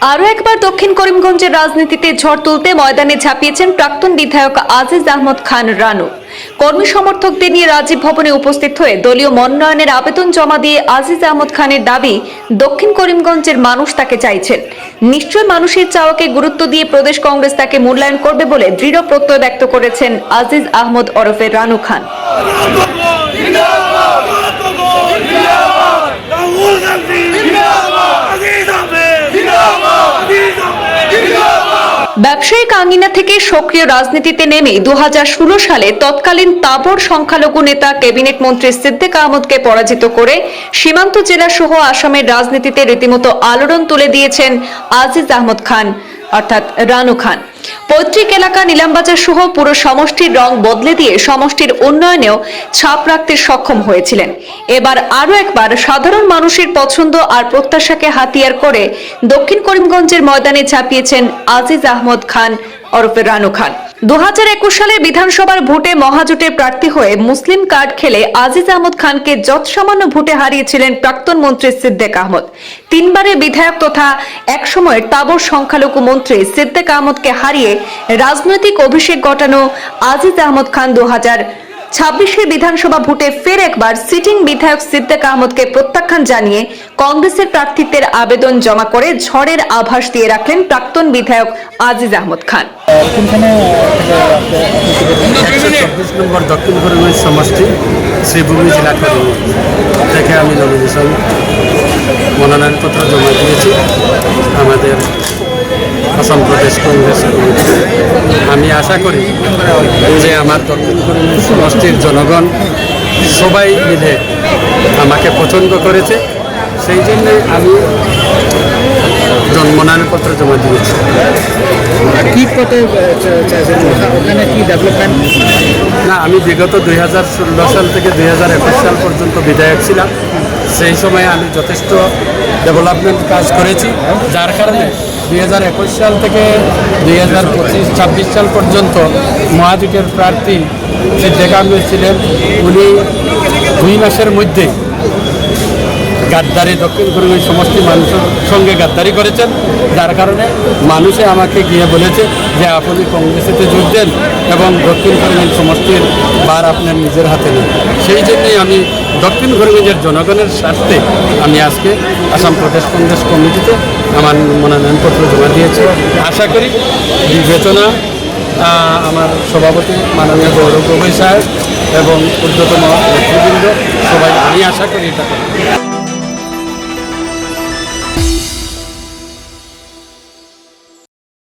আরও একবার দক্ষিণ করিমগঞ্জের রাজনীতিতে ঝড় তুলতে ময়দানে ঝাঁপিয়েছেন প্রাক্তন বিধায়ক আজিজ আহমদ খান রানু। কর্মী সমর্থকদের নিয়ে রাজীব ভবনে উপস্থিত হয়ে দলীয় মনোনয়নের আবেদন জমা দিয়ে আজিজ আহমদ খানের দাবি দক্ষিণ করিমগঞ্জের মানুষ তাকে চাইছেন। নিশ্চয় মানুষের চাওয়াকে গুরুত্ব দিয়ে প্রদেশ কংগ্রেস তাকে মূল্যায়ন করবে বলে দৃঢ় প্রত্যয় ব্যক্ত করেছেন আজিজ আহমদ ওরফে রানু খান রাহুল গান্ধী আজিজ আহমেদ আজিজ আহমেদ ব্যবসায়িক আঙ্গিনা থেকে সক্রিয় রাজনীতিতে নেমে দু হাজার ষোলো সালে তৎকালীন তাবর সংখ্যালঘু নেতা ক্যাবিনেট মন্ত্রী সিদ্দিক আহমদকে পরাজিত করে সীমান্ত জেলা সহ আসামের রাজনীতিতে রীতিমতো আলোড়ন তুলে দিয়েছেন আজিজ আহমদ খান, অর্থাৎ রানু খান। পৈতৃক এলাকা নিলামবাজার সহ পুরো সমষ্টির রং বদলে দিয়ে সমষ্টির উন্নয়নেও ছাপ রাখতে সক্ষম হয়েছিলেন। এবার আরও একবার সাধারণ মানুষের পছন্দ আর প্রত্যাশাকে হাতিয়ার করে দক্ষিণ করিমগঞ্জের ময়দানে ছাপিয়েছেন আজিজ আহমদ খান, ওরফে রানু খান। দুহাজার একুশ সালে বিধানসভার ভোটে মহাজোটে প্রার্থী হয়ে মুসলিম কার্ড খেলে আজিজ আহমদ খানকে যৎসামান্য ভোটে হারিয়েছিলেন প্রাক্তন মন্ত্রী সিদ্দেক আহমদ। তিনবারের বিধায়ক তথা একসময়ের তাবর সংখ্যালঘু মন্ত্রী সিদ্দেক আহমদকে হারিয়ে রাজনৈতিক অভিষেক ঘটানো আজিজ আহমদ খান দু হাজার ছাব্বিশের বিধানসভা ভোটে ফের একবার সিটিং বিধায়ক সিদ্দিক আহমদকে প্রত্যাখ্যান জানিয়ে কংগ্রেসের প্রার্থিত্বের আবেদন জমা করে ঝড়ের আভাস দিয়ে রাখলেন প্রাক্তন বিধায়ক আজিজ আহমদ খান। চব্বিশ নম্বর দক্ষিণ করিমগঞ্জ সমষ্টি শ্রীভূমি জেলা করিমগঞ্জ থেকে আমি নমিনেশন মনোনয়নপত্র জমা দিয়েছি। আমাদের আসাম প্রদেশ কংগ্রেস আমি আশা করি যে আমার দক্ষিণ সমষ্টির জনগণ সবাই মিলে আমাকে পছন্দ করেছে। সেই জন্যে আমি জন- মনোনয়নপত্র জমা দিয়েছি। কি পথে ওখানে কি ডেভেলপমেন্ট না আমি বিগত দুই হাজার ষোলো সাল থেকে দুই হাজার একুশ সাল পর্যন্ত বিধায়ক ছিলাম। সেই সময় আমি যথেষ্ট ডেভেলপমেন্ট কাজ করেছি। যার কারণে দুই হাজার একুশ সাল থেকে দুই হাজার পঁচিশ সাল পর্যন্ত মহাজোটের প্রার্থী সিদ্দিক আহমেদ ছিলেন। উনি দুই মাসের মধ্যেই গাদ্দারি দক্ষিণ করিমগঞ্জ সমষ্টি মানুষের সঙ্গে গাদ্দারি করেছেন। যার কারণে মানুষে আমাকে গিয়ে বলেছে যে, আপনি কংগ্রেসেতে যোগ দেন এবং দক্ষিণ করিমগঞ্জ সমষ্টির বার আপনার নিজের হাতে নেন। সেই জন্যই আমি দক্ষিণ করিমগঞ্জের জনগণের স্বার্থে আমি আজকে আসাম প্রদেশ কংগ্রেস কমিটিতে আমার মনোনয়নপত্র জমা দিয়েছি। আশা করি বিবেচনা আমার সভাপতি মাননীয় গৌরব গগৈ সাহেব এবং ঊর্ধ্বতন নেতৃবৃন্দ সবাই, আমি আশা করি এটা।